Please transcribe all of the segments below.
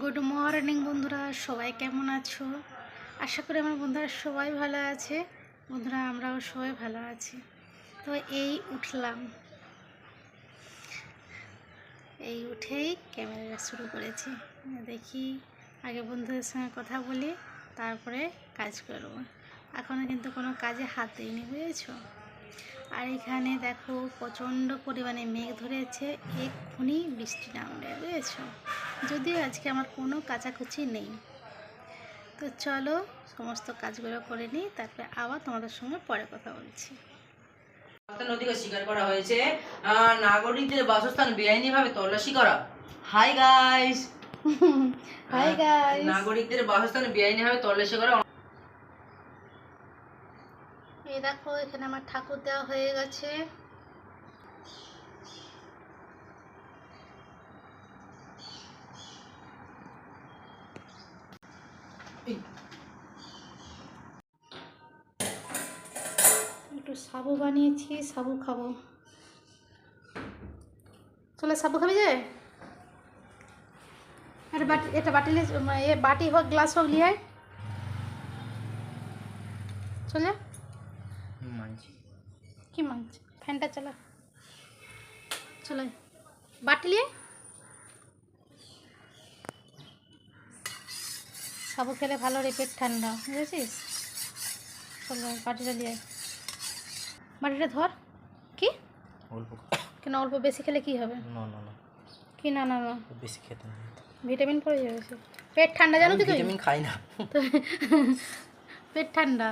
Good morning বন্ধুরা। সবাই কেমন আছো? আশা করি আমার বন্ধুরা সবাই ভালো আছে। বন্ধুরা, আমরাও সবাই ভালো আছি। তো এই উঠলাম। এই উঠেই ক্যামেরা শুরু করেছি। দেখি আগে বন্ধুদের সঙ্গে কথা বলি, তারপরে কাজ করব। এখনও কিন্তু কোনো কাজে হাত দিইনি, বুঝেছ? আর এখানে দেখো প্রচণ্ড পরিমাণে মেঘ ধরেছে এক্ষুনি বৃষ্টি নামবে বুঝেছ? যদিও আজকে আমার কোনো কাচাকুচি নেই। তো চলো সমস্ত কাজগুলো করে নিই তারপরে আবার তোমাদের সঙ্গে পরে কথা বলছি। নদীকে স্বীকার করা হয়েছে। নাগরিকদের বাসস্থান বেআইনিভাবে তল্লাশি করা। হাই গাইস হাই গাইস নাগরিকদের বাসস্থান বেআইনিভাবে তল্লাশি করা এই দেখো, এখানে আমার ঠাকুর দেওয়া হয়ে গেছে। একটু সাবু বানিয়েছি, সাবু খাব। চলে সাবু খাবি যে? এটা বাটি লে, এ বাটি হোক, গ্লাস হোক লিয়ে। চলে। কি মাংস ফ্যানটা চালা। চলে বাটি লিয়ে সাবু খেলে ভালো রে পেট ঠান্ডা বুঝেছিস? চলো বাটিটা আয়। বাটিটা ধর। কি? অল্প। কেন অল্প? বেশি খেলে কি হবে? না না না। কি না না না? বেশি খেতে না। ভিটামিন পড়ে যাবে পেট ঠান্ডা জানো কি তুই? ভিটামিন খাই না। পেট ঠান্ডা।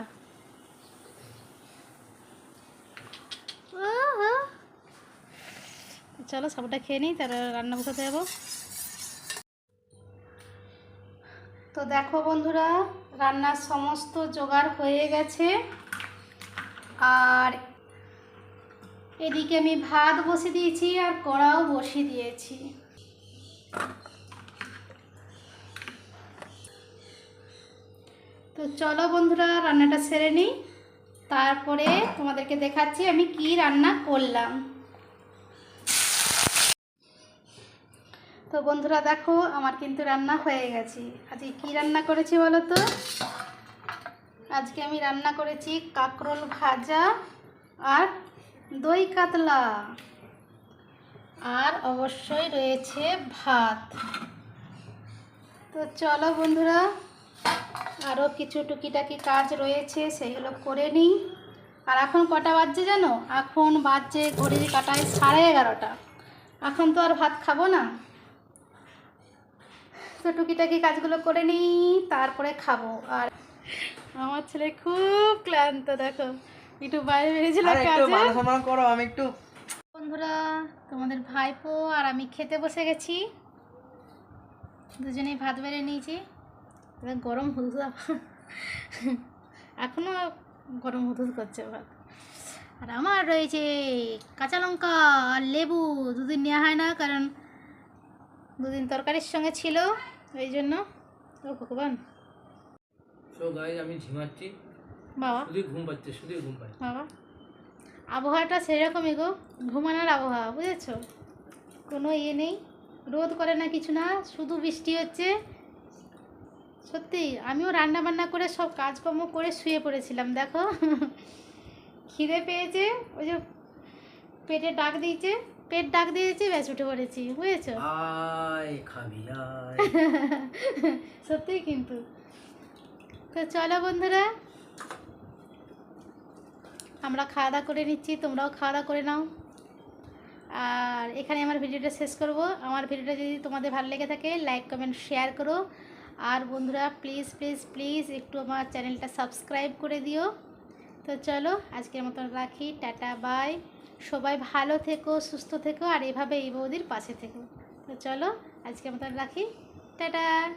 চলো সবটা খেয়ে নিই, তারপর রান্না বসাতে যাব। তো দেখো বন্ধুরা, রান্নার সমস্ত জোগাড় হয়ে গেছে। আর এদিকে আমি ভাত বসিয়ে দিয়েছি আর কড়াও বসিয়ে দিয়েছি। তো চলো বন্ধুরা, রান্নাটা সেরে নিই। তারপরে তোমাদেরকে দেখাচ্ছি আমি কি রান্না করলাম। তো বন্ধুরা দেখো, আমার কিন্তু রান্না হয়ে গেছে। আজকে কি রান্না করেছি বলো তো? আজকে আমি রান্না করেছি কাঁকরোল ভাজা আর দই কাতলা। আর অবশ্যই রয়েছে ভাত। তো চলো বন্ধুরা আরও কিছু টুকিটাকি কাজ রয়েছে, সেগুলো করে নিই। আর এখন কটা বাজছে জানো? এখন বাজছে ঘড়ির কাটায় সাড়ে এগারোটা। এখন তো আর ভাত খাব না। তো টুকিটাকি কাজগুলো করে নিই তারপরে খাব। আর আমার ছেলে খুব ক্লান্ত দেখো। একটু বাইরে বেরিয়েছিল করো আমি একটু বন্ধুরা তোমাদের ভাইপো আর আমি খেতে বসে গেছি। দুজনেই ভাত বেড়ে নিয়েছি। এবার গরম হুদুদ এখনও গরম হুদুদ করছে ভাত। আর আমার রয়েছে কাঁচা লঙ্কা আর লেবু দুদিন নেওয়া হয় না কারণ দুদিন তরকারির সঙ্গে ছিল ওই জন্য। ও ভগবান। গাইস আমি ঝিমাচ্ছি বাবা। শুধু ঘুম পাচ্ছে শুধু ঘুম পাচ্ছে। বাবা। আবহাওয়াটা সেরকমই গো ঘুমানোর আবহাওয়া বুঝেছ? কোনো ইয়ে নেই রোদ করে না কিছু না শুধু বৃষ্টি হচ্ছে। সত্যি আমিও রান্না বান্না করে সব কাজকর্ম করে শুয়ে পড়েছিলাম দেখো। খিদে পেয়েছে ওই যে পেটে ডাক দিয়েছে পেট ডাক দিয়েছি ব্যাস উঠে পড়েছি বুঝেছ? সত্যিই কিন্তু। তো চলো বন্ধুরা আমরা খাওয়া দাওয়া করে নিচ্ছি তোমরাও খাওয়া দাওয়া করে নাও। আর এখানে আমার ভিডিওটা শেষ করব। আমার ভিডিওটা যদি তোমাদের ভালো লেগে থাকে লাইক কমেন্ট শেয়ার করো। আর বন্ধুরা প্লিজ প্লিজ প্লিজ একটু আমার চ্যানেলটা সাবস্ক্রাইব করে দিও। তো চলো আজকের মতন রাখি টাটা বাই সবাই ভালো থেকো, সুস্থ থেকো, আর এভাবে এই বৌদির পাশে থেকো। তো চলো, আজকে আমরা রাখি। টাটা!